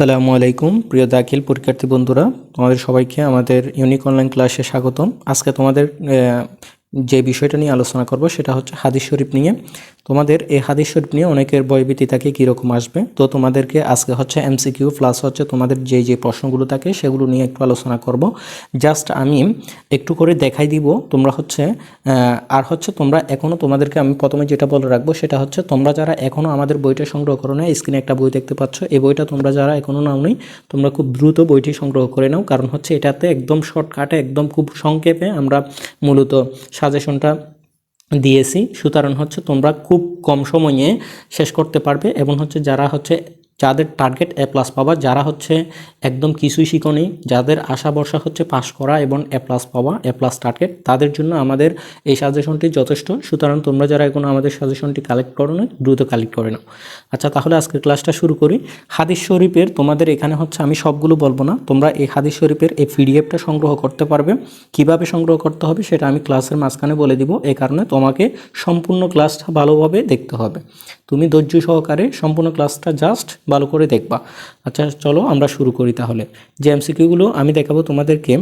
আসসালামু আলাইকুম, প্রিয় দাখিল পরীক্ষার্থী বন্ধুরা। তোমাদের সবাইকে আমাদের ইউনিক অনলাইন ক্লাসে স্বাগতম। আজকে তোমাদের যে বিষয়টা নিয়ে আলোচনা করব সেটা হচ্ছে হাদিস শরীফ নিয়ে। তোমাদের এই হাদিস শরীফ নিয়ে অনেকের ভয়ভীতি থাকে, কীরকম আসবে? তো তোমাদেরকে আজকে হচ্ছে এমসিকিউ প্লাস হচ্ছে তোমাদের যে যে প্রশ্নগুলো থাকে সেগুলো নিয়ে একটু আলোচনা করব। জাস্ট আমি একটু করে দেখাই দিব তোমরা হচ্ছে আর হচ্ছে তোমরা এখনও তোমাদেরকে আমি প্রথমে যেটা বলে রাখব সেটা হচ্ছে তোমরা যারা এখনও আমাদের বইটা সংগ্রহ করো না স্ক্রিনে একটা বই দেখতে পাচ্ছ, এই বইটা তোমরা যারা এখনও নাও নেই, তোমরা খুব দ্রুত বইটি সংগ্রহ করে নাও। কারণ হচ্ছে এটাতে একদম শর্টকাটে একদম খুব সংক্ষেপে আমরা মূলত সাজেশনটা দিয়েছি। সুতরাং হচ্ছে তোমরা খুব কম সময়ে শেষ করতে পারবে এবং হচ্ছে যারা হচ্ছে যাদের টার্গেট এ প্লাস পাওয়া যারা হচ্ছে একদম কিছুই শিখনি যাদের আশা ভরসা হচ্ছে পাস করা এবং এ প্লাস পাওয়া এ প্লাস টার্গেট তাদের জন্য আমাদের এই সাজেশনটি যথেষ্ট। সুতরাং তোমরা যারা এখনও আমাদের সাজেশনটি কালেক্ট করো না, দ্রুত কালেক্ট করে নাও। আচ্ছা তাহলে আজকের ক্লাসটা শুরু করি। হাদিস শরীফের তোমাদের এখানে হচ্ছে আমি সবগুলো বলব না, তোমরা এই হাদিস শরীফের এই পিডিএফটা সংগ্রহ করতে পারবে। কীভাবে সংগ্রহ করতে হবে সেটা আমি ক্লাসের মাঝখানে বলে দিব। এই কারণে তোমাকে সম্পূর্ণ ক্লাসটা ভালোভাবে দেখতে হবে। তুমি ধৈর্য সহকারে সম্পূর্ণ ক্লাসটা জাস্ট ভালো করে দেখবা। আচ্ছা চলো আমরা শুরু করি তাহলে। যে এমসিকিউগুলো আমি দেখাবো তোমাদেরকে,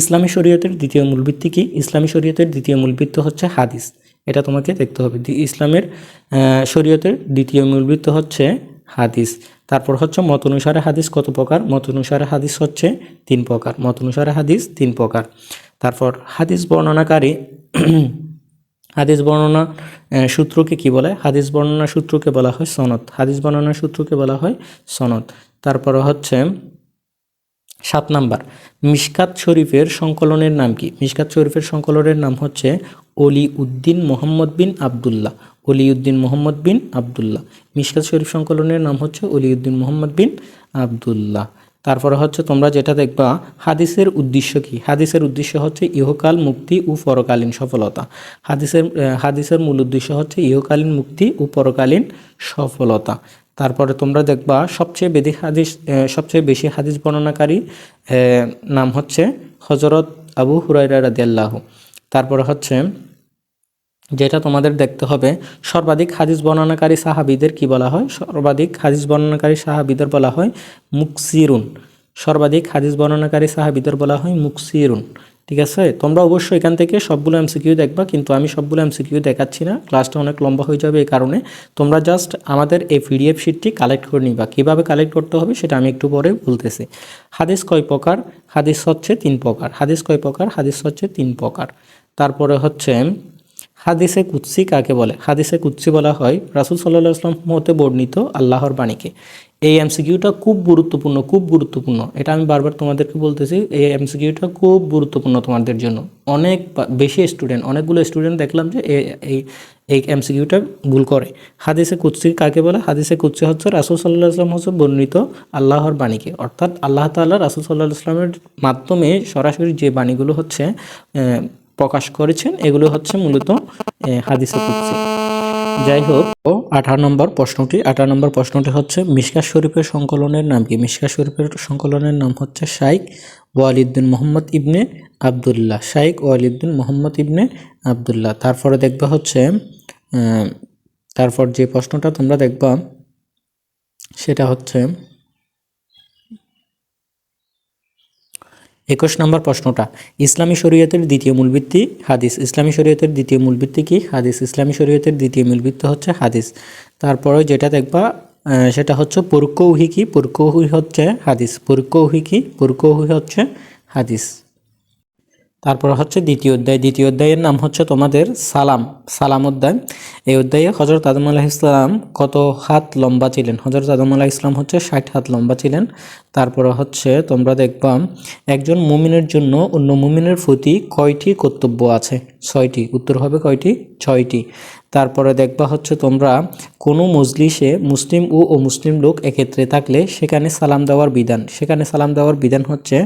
ইসলামী শরীয়তের দ্বিতীয় মূলভিত্তি কি? ইসলামী শরীয়তের দ্বিতীয় মূলভিত্তি হচ্ছে হাদিস। এটা তোমাকে দেখতে হবে। ইসলামের শরীয়তের দ্বিতীয় মূলভিত্তি হচ্ছে হাদিস। তারপর হচ্ছে মত অনুসারে হাদিস কত প্রকার? মত অনুসারে হাদিস হচ্ছে তিন প্রকার। মত অনুসারে হাদিস তিন প্রকার। তারপর হাদিস বর্ণনাকারী হাদিস বর্ণনা সূত্রকে কি বলে? হাদিস বর্ণনা সূত্রকে বলা হয় সনদ। হাদিস বর্ণনা সূত্রকে বলা হয় সনদ। তারপর হচ্ছে সাত নাম্বার। মিশকাত শরীফের সংকলনের নাম কি? মিশকাত শরীফের সংকলনের নাম হচ্ছে অলি উদ্দিন মোহাম্মদ বিন আবদুল্লাহ। অলি উদ্দিন মোহাম্মদ বিন আবদুল্লাহ। মিশকাত শরীফ সংকলনের নাম হচ্ছে অলি উদ্দিন মোহাম্মদ বিন আবদুল্লাহ। তারপরে হচ্ছে তোমরা যেটা দেখবা, হাদিসের উদ্দেশ্য কি? হাদিসের উদ্দেশ্য হচ্ছে ইহকাল মুক্তি ও পরকালীন সফলতা। হাদিসের হাদিসের মূল উদ্দেশ্য হচ্ছে ইহকালীন মুক্তি ও পরকালীন সফলতা। তারপরে তোমরা দেখবা, সবচেয়ে বেশি হাদিস সবচেয়ে বেশি হাদিস বর্ণনাকারী নাম হচ্ছে হজরত আবু হুরাইরা রাদিয়াল্লাহু। তারপরে হচ্ছে যেটা তোমাদের দেখতে হবে, সর্বাধিক হাদিস বর্ণনাকারী সাহাবিদের কি বলা হয়? সর্বাধিক হাদিস বর্ণনাকারী সাহাবিদের বলা হয় মুকসিরুন। সর্বাধিক হাদিস বর্ণনাকারী সাহাবিদের বলা হয় মুকসিরুন। ঠিক আছে? তোমরা অবশ্যই এখান থেকে সবগুলো এমসিকিউ দেখবা, কিন্তু আমি সবগুলো এমসিকিউ দেখাচ্ছি না। ক্লাসটা অনেক লম্বা হয়ে যাবে এই কারণে। তোমরা জাস্ট আমাদের এই পিডিএফ শিটটি কালেক্ট করে নিবা। কীভাবে কালেক্ট করতে হবে সেটা আমি একটু পরে বলতেছি। হাদিস কয় প্রকার? হাদিস হচ্ছে তিন প্রকার। হাদিস কয় প্রকার? হাদিস হচ্ছে তিন প্রকার। তারপরে হচ্ছে হাদিসে কুৎসি কাকে বলে? হাদিসে কুৎসি বলা হয়, রাসুল সাল্লাহ আসলাম হতে বর্ণিত আল্লাহর বাণীকে। এই এমসিকিউটা খুব গুরুত্বপূর্ণ খুব গুরুত্বপূর্ণ। এটা আমি বারবার তোমাদেরকে বলতেছি, এই এমসিকিউটা খুব গুরুত্বপূর্ণ তোমাদের জন্য। অনেক বেশি স্টুডেন্ট অনেকগুলো স্টুডেন্ট দেখলাম যে এই এই এমসিকিউটা ভুল করে। হাদিসে কুৎসি কাকে বলে? হাদিসে কুৎসি হচ্ছে রাসুল সাল্লাহ আসলাম হচ্ছে বর্ণিত আল্লাহর বাণীকে। অর্থাৎ আল্লাহ তাআলা রাসুল সাল্লাহ আসলামের মাধ্যমে সরাসরি যে বাণীগুলো হচ্ছে প্রকাশ করেছেন, এগুলো হচ্ছে মূলত হাদিসে কুদসি। যাই হোক, ও আঠারো নম্বর প্রশ্নটি, আঠারো নম্বর প্রশ্নটি হচ্ছে, মিশকা শরীফের সংকলনের নাম কি? মিশকা শরীফের সংকলনের নাম হচ্ছে শাইক ওয়ালিদ্দিন মোহাম্মদ ইবনে আবদুল্লাহ শাইক ওয়ালিদ্দিন মোহাম্মদ ইবনে আবদুল্লাহ। তারপরে দেখবা হচ্ছে তারপর যে প্রশ্নটা তোমরা দেখবা, সেটা হচ্ছে একুশ নম্বর প্রশ্নটা, ইসলামী শরীয়তের দ্বিতীয় মূলভিত্তি হাদিস। ইসলামী শরীয়তের দ্বিতীয় মূলভিত্তি কি? হাদিস। ইসলামী শরীয়তের দ্বিতীয় মূলভিত্তি হচ্ছে হাদিস। তারপরে যেটা দেখবা সেটা হচ্ছে পরকৌহি কি? পরকৌহি হচ্ছে হাদিস। পরকৌহি কি? পরকৌহি হচ্ছে হাদিস। তারপর হচ্ছে দ্বিতীয় অধ্যায়। দ্বিতীয় অধ্যায়ের নাম হচ্ছে তোমাদের সালাম। সালাম অধ্যায়। এই অধ্যায়ে হজরত আদম আলাহ ইসলাম কত হাত লম্বা ছিলেন? হজরত আদম আলাহ ইসলাম হচ্ছে ষাট হাত লম্বা ছিলেন। তারপর হচ্ছে তোমরা দেখবাম একজন মুমিনের জন্য অন্য মুমিনের প্রতি কয়টি কর্তব্য আছে? ছয়টি। উত্তর হবে কয়টি? ছয়টি। তারপরে দেখবা হচ্ছে তোমরা কোনো মজলিসে মুসলিম ও মুসলিম লোক একত্রে থাকলে সেখানে সালাম দেওয়ার বিধান। সেখানে সালাম দেওয়ার বিধান হচ্ছে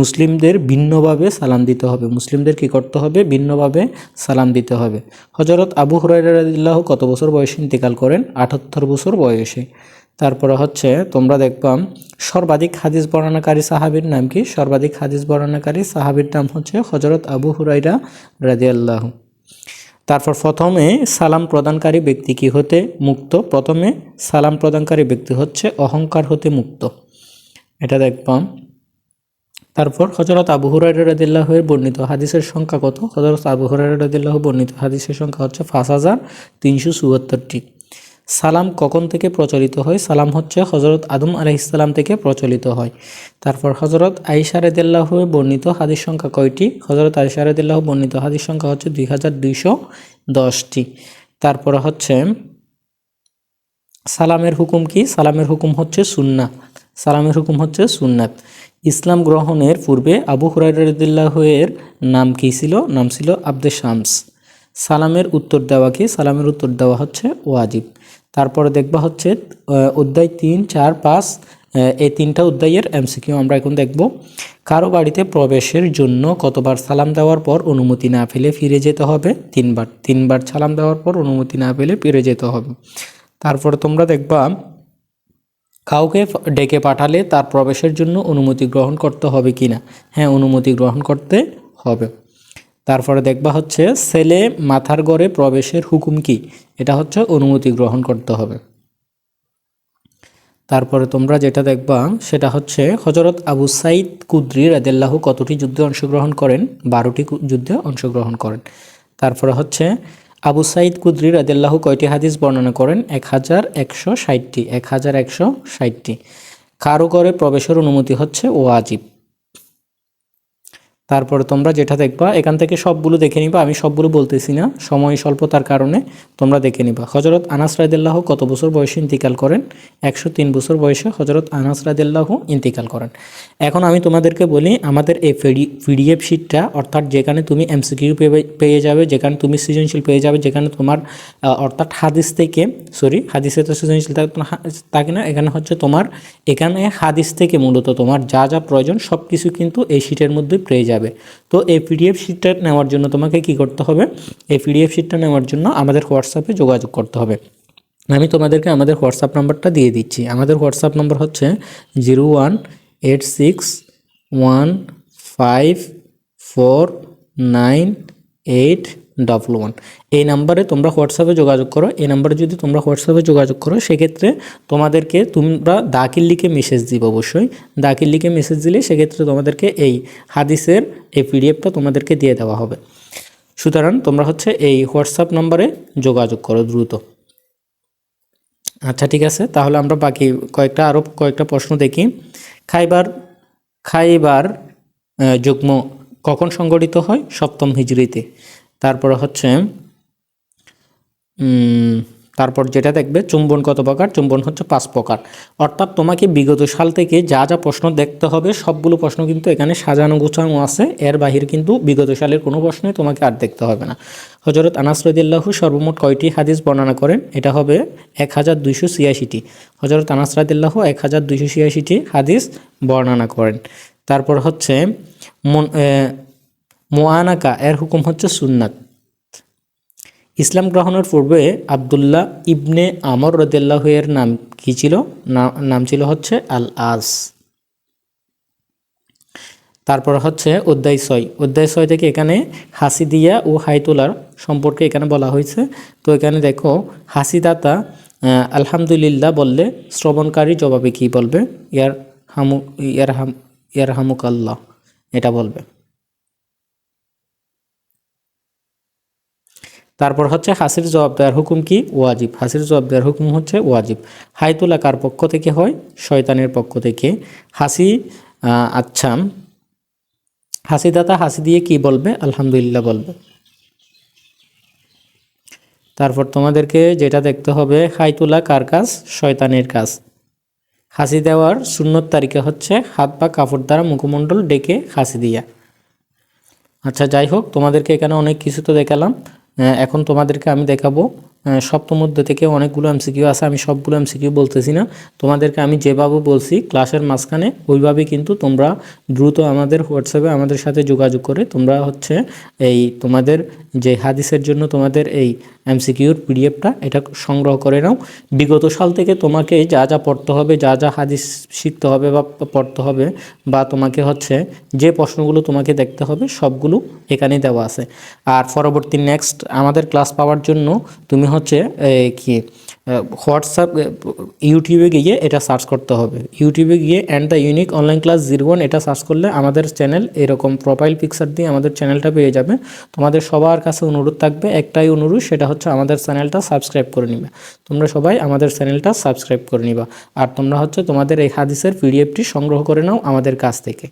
মুসলিমদের ভিন্নভাবে সালাম দিতে হবে। মুসলিমদের কি করতে হবে? ভিন্নভাবে সালাম দিতে হবে। হজরত আবু হুরাইরাদিল্লাহ কত বছর বয়সে ইন্তেকাল করেন? আটাত্তর বছর বয়সে। তারপরে হচ্ছে তোমরা দেখবা সর্বাধিক হাদিস বর্ণনাকারী সাহাবীর নাম কি? সর্বাধিক হাদিস বর্ণনাকারী সাহাবীর নাম হচ্ছে হজরত আবু হুরাইরা রাদিয়াল্লাহু। তারপর প্রথমে সালাম প্রদানকারী ব্যক্তি কি হতে মুক্ত? প্রথমে সালাম প্রদানকারী ব্যক্তি হচ্ছে অহংকার হতে মুক্ত। এটা দেখবাম। তারপর হজরত আবু হুরাইরাদিল্লাহের বর্ণিত হাদিসের সংখ্যা কত? হজরত আবু হুরাইরাদিল্লাহ বর্ণিত হাদিসের সংখ্যা হচ্ছে পাঁচ হাজার তিনশো চুয়াত্তরটি। সালাম কখন থেকে প্রচলিত হয়? সালাম হচ্ছে হজরত আদম আলহিসাল্লাম থেকে প্রচলিত হয়। তারপর হজরত আইসারেদুল্লাহ বর্ণিত হাদিস সংখ্যা কয়টি? হজরত আইসারেদুল্লাহ বর্ণিত হাদিস সংখ্যা হচ্ছে দুই হাজার দুইশো দশটি। তারপর হচ্ছে, সালামের হুকুম কি? সালামের হুকুম হচ্ছে সুন্না সালামের হুকুম হচ্ছে সুন্নাত ইসলাম গ্রহণের পূর্বে আবু হুরাইরদুল্লাহের নাম কি ছিল? নাম ছিল আব্দে শামস। সালামের উত্তর দেওয়া কি? সালামের উত্তর দেওয়া হচ্ছে ওয়াজিব। তারপরে দেখবা হচ্ছে অধ্যায় তিন, চার, পাঁচ এই তিনটা অধ্যায়ের এমসিকিউ আমরা এখন দেখব। কারও বাড়িতে প্রবেশের জন্য কতবার সালাম দেওয়ার পর অনুমতি না পেলে ফিরে যেতে হবে? তিনবার তিনবার সালাম দেওয়ার পর অনুমতি না পেলে ফিরে যেতে হবে। তারপরে তোমরা দেখবা, কাউকে ডেকে পাঠালে তার প্রবেশের জন্য অনুমতি গ্রহণ করতে হবে কি না হ্যাঁ অনুমতি গ্রহণ করতে হবে। তারপরে দেখবা হচ্ছে ছেলে মাথার গড়ে প্রবেশের হুকুম কি? এটা হচ্ছে অনুমতি গ্রহণ করতে হবে। তারপরে তোমরা যেটা দেখবা, সেটা হচ্ছে হজরত আবু সাইদ কুদ্রি রাদেল্লাহু কতটি যুদ্ধে অংশগ্রহণ করেন? বারোটি যুদ্ধে অংশগ্রহণ করেন। তারপরে হচ্ছে আবু সাইদ কুদ্রি রাদেল্লাহু কয়টি হাদিস বর্ণনা করেন? এক হাজার একশো ষাটটি। এক হাজার একশো ষাটটি। কারও করে প্রবেশের অনুমতি হচ্ছে ওয়াজিব। তারপরে তোমরা যেটা দেখবা, এখান থেকে সবগুলো দেখে নিবা, আমি সবগুলো বলতেছি না, সময় স্বল্পতার কারণে তোমরা দেখে নিবা। হজরত আনাস রাদিল্লাহ কত বছর বয়সে ইন্তিকাল করেন? একশো তিন বছর বয়সে হজরত আনাস রাদিল্লাহ ইন্তিকাল করেন। এখন আমি তোমাদেরকে বলি, আমাদের এই পিডিএফ শিটটা অর্থাৎ যেখানে তুমি এমসিকিউ পেয়ে যাবে, যেখানে তুমি সৃজনশীল পেয়ে যাবে, যেখানে তোমার অর্থাৎ হাদিস থেকে সরি হাদিসে তো সৃজনশীল থাকে না, এখানে হচ্ছে তোমার, এখানে হাদিস থেকে মূলত তোমার যা যা প্রয়োজন সব কিছু কিন্তু এই শিটের মধ্যে পেয়ে যাবে। তো এই পিডিএফ শিটটা নেওয়ার জন্য তোমাকে কি করতে হবে? এই পিডিএফ শিটটা নেওয়ার জন্য আমাদের হোয়াটসঅ্যাপে যোগাযোগ করতে হবে। আমি তোমাদেরকে আমাদের হোয়াটসঅ্যাপ নাম্বারটা দিয়ে দিচ্ছি। আমাদের হোয়াটসঅ্যাপ নাম্বার হচ্ছে zero one eight six one five four nine eight double one এই নাম্বারে তোমরা হোয়াটসঅ্যাপে যোগাযোগ করো। এই নাম্বারে যদি তোমরা হোয়াটসঅ্যাপে যোগাযোগ করো, সেক্ষেত্রে তোমাদেরকে তোমরা দাখিল লিখে মেসেজ দিবে অবশ্যই। দাখিল লিখে মেসেজ দিলে সেক্ষেত্রে তোমাদেরকে এই হাদিসের, এই পিডিএফটা তোমাদেরকে দিয়ে দেওয়া হবে। সুতরাং তোমরা হচ্ছে এই হোয়াটসঅ্যাপ নম্বরে যোগাযোগ করো দ্রুত। আচ্ছা ঠিক আছে। তাহলে আমরা বাকি কয়েকটা আরও কয়েকটা প্রশ্ন দেখি। খাইবার খাইবার যুগ্ম কখন সংগঠিত হয়? সপ্তম হিজড়িতে। তারপরে হচ্ছে তারপর যেটা দেখবে, চুম্বন কত প্রকার? চুম্বন হচ্ছে পাঁচ প্রকার। অর্থাৎ তোমাকে বিগত সাল থেকে যা যা প্রশ্ন দেখতে হবে, সবগুলো প্রশ্ন কিন্তু এখানে সাজানো গোছানো আছে। এর বাহিরে কিন্তু বিগত সালের কোনো প্রশ্নই তোমাকে আর দেখতে হবে না। হজরত আনাস রদিল্লাহু সর্বমোট কয়টি হাদিস বর্ণনা করেন? এটা হবে এক হাজার দুইশো ছিয়াশিটি। হজরত আনাস রাদিল্লাহু এক হাজার দুইশো ছিয়াশিটি হাদিস বর্ণনা করেন। তারপর হচ্ছে, মন মোয়ানাকা এর হুকুম হচ্ছে সুন্নাত। ইসলাম গ্রহণের পূর্বে আবদুল্লাহ ইবনে আমর রদিল্লাহ এর নাম কি ছিল? নাম ছিল হচ্ছে আল আস তারপর হচ্ছে অধ্যায় ছয় অধ্যায় ছয় থেকে এখানে হাসিদিয়া ও হাইতুলার সম্পর্কে এখানে বলা হয়েছে। তো এখানে দেখো, হাসিদাতা আলহামদুলিল্লাহ বললে শ্রবণকারী জবাবে কি বলবে? ইয়ার হামু ইয়ার হাম ইয়ার হামুক আল্লাহ এটা বলবে। তারপর হচ্ছে হাসির জবাব দেওয়ার হুকুম কি? ওয়াজিব। হাসির জবাব দেওয়ার হুকুম হচ্ছে ওয়াজিব। হাইতুলা কার পক্ষ থেকে হয়, শয়তানের পক্ষ থেকে। হাসি আচ্ছা। হাসিদাতা হাসি দিয়ে কি বলবে? আলহামদুলিল্লাহ বলবে। তারপর তোমাদেরকে যেটা দেখতে হবে, হাইতুলা কার কাজ, শয়তানের কাজ। হাসি দেওয়ার সুন্নত তারিখে হচ্ছে হাত বা কাপড় দ্বারা মুখমণ্ডল ডেকে হাসি দিয়া। আচ্ছা যাই হোক, তোমাদেরকে এখানে অনেক কিছু তো দেখালাম। এখন তোমাদেরকে আমি দেখাবো সপ্তম মধ্যে থেকে অনেকগুলো এমসিকিউ আছে, আমি সবগুলো এমসিকিউ বলতেছি না। তোমাদেরকে আমি যেভাবে বলছি, ক্লাসের মাঝখানে ওইভাবে কিন্তু তোমরা দ্রুত আমাদের হোয়াটসঅ্যাপে আমাদের সাথে যোগাযোগ করে তোমরা হচ্ছে এই তোমাদের যে হাদিসের জন্য তোমাদের এই এমসিকিউর পিডিএফটা এটা সংগ্রহ করে নাও। বিগত সাল থেকে তোমাকে যা যা পড়তে হবে, যা যা হাদিস শিখতে হবে বা পড়তে হবে বা তোমাকে হচ্ছে যে প্রশ্নগুলো তোমাকে দেখতে হবে, সবগুলো এখানে দেওয়া আছে। আর পরবর্তী নেক্সট আমাদের ক্লাস পাওয়ার জন্য তুমি হচ্ছে কি হোয়াটসঅ্যাপ ইউটিউবে গিয়ে এটা সার্চ করতে হবে। ইউটিউবে গিয়ে and the unique online class zero one এটা সার্চ করলে আমাদের চ্যানেল এরকম প্রোফাইল পিকচার দিয়ে আমাদের চ্যানেলটা পেয়ে যাবে। তোমাদের সবার কাছে অনুরোধ থাকবে, একটাই অনুরোধ, সেটা হচ্ছে আমাদের চ্যানেলটা সাবস্ক্রাইব করে নিবে। তোমরা সবাই আমাদের চ্যানেলটা সাবস্ক্রাইব করে নিবা। আর তোমরা হচ্ছে তোমাদের এই হাদিসের পিডিএফটি সংগ্রহ করে নাও আমাদের কাছ থেকে।